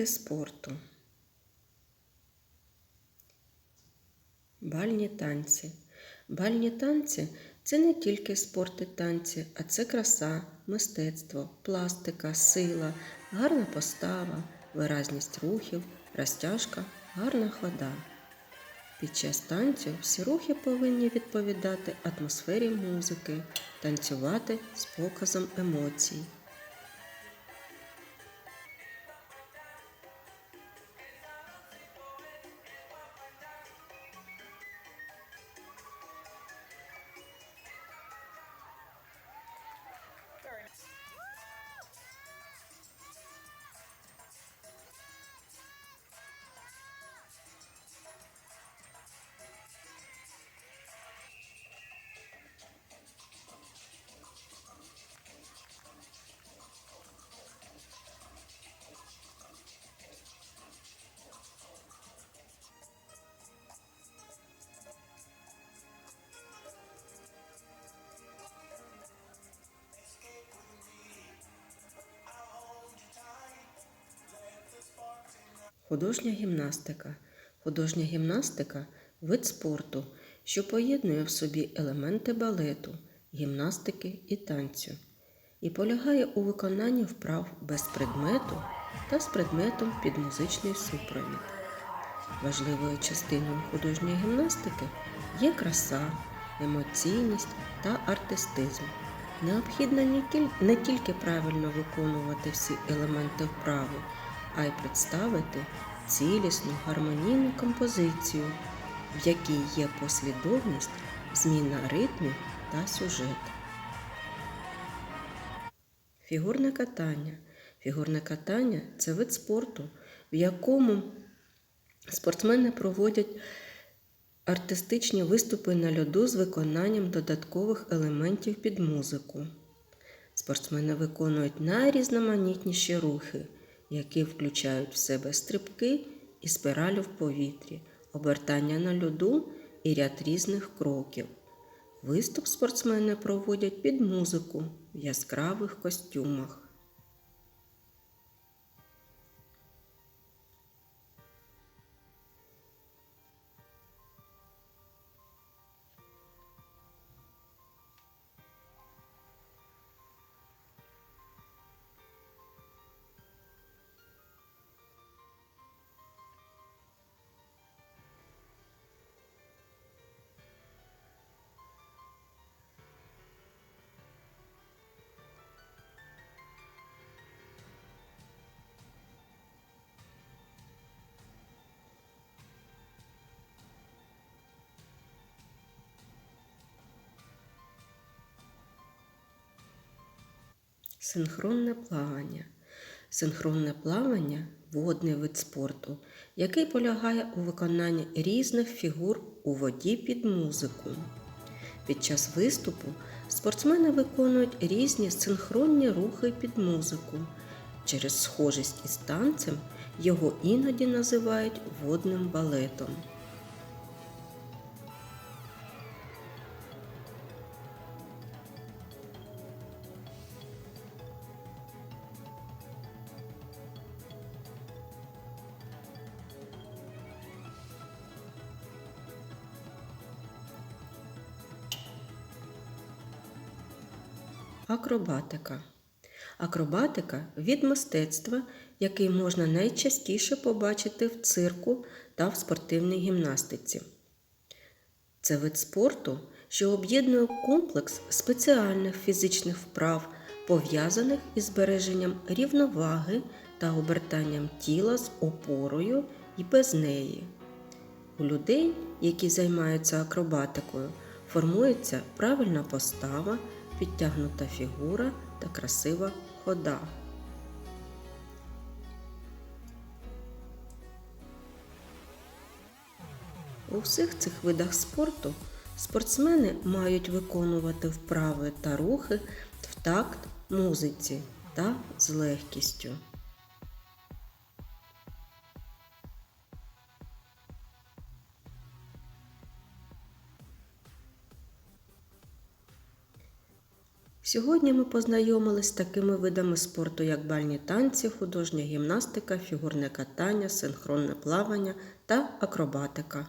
види спорту. Бальні танці. Бальні танці це не тільки спорт і танці, а це краса, мистецтво, пластика, сила, гарна постава, виразність рухів, розтяжка, гарна хода. Під час танцю всі рухи повинні відповідати атмосфері музики, танцювати з показом емоцій. Художня гімнастика. Художня гімнастика вид спорту, що поєднує в собі елементи балету, гімнастики і танцю, і полягає у виконанні вправ без предмету та з предметом під музичний супровід. Важливою частиною художньої гімнастики є краса, емоційність та артистизм. Необхідно не тільки правильно виконувати всі елементи вправи, а й представити цілісну гармонійну композицію, в якій є послідовність, зміна ритмів та сюжет. Фігурне катання. Фігурне катання це вид спорту, в якому спортсмени проводять артистичні виступи на льоду з виконанням додаткових елементів під музику. Спортсмени виконують найрізноманітніші рухи, які включають в себе стрибки і спиралю в повітрі, обертання на льоду і ряд різних кроків. Виступ спортсмени проводять під музику в яскравих костюмах. Синхронне плавання. Синхронне плавання водний вид спорту, який полягає у виконанні різних фігур у воді під музику. Під час виступу спортсмени виконують різні синхронні рухи під музику. Через схожість із танцем його іноді називають водним балетом. Акробатика. Акробатика від мистецтва, який можна найчастіше побачити в цирку та в спортивній гімнастиці. Це вид спорту, що об'єднує комплекс спеціальних фізичних вправ, пов'язаних із збереженням рівноваги та обертанням тіла з опорою і без неї. У людей, які займаються акробатикою, формується правильна постава, підтягнута фігура та красива хода. У всіх цих видах спорту спортсмени мають виконувати вправи та рухи в такт музиці та з легкістю. Сьогодні ми познайомились з такими видами спорту, як бальні танці, художня гімнастика, фігурне катання, синхронне плавання та акробатика.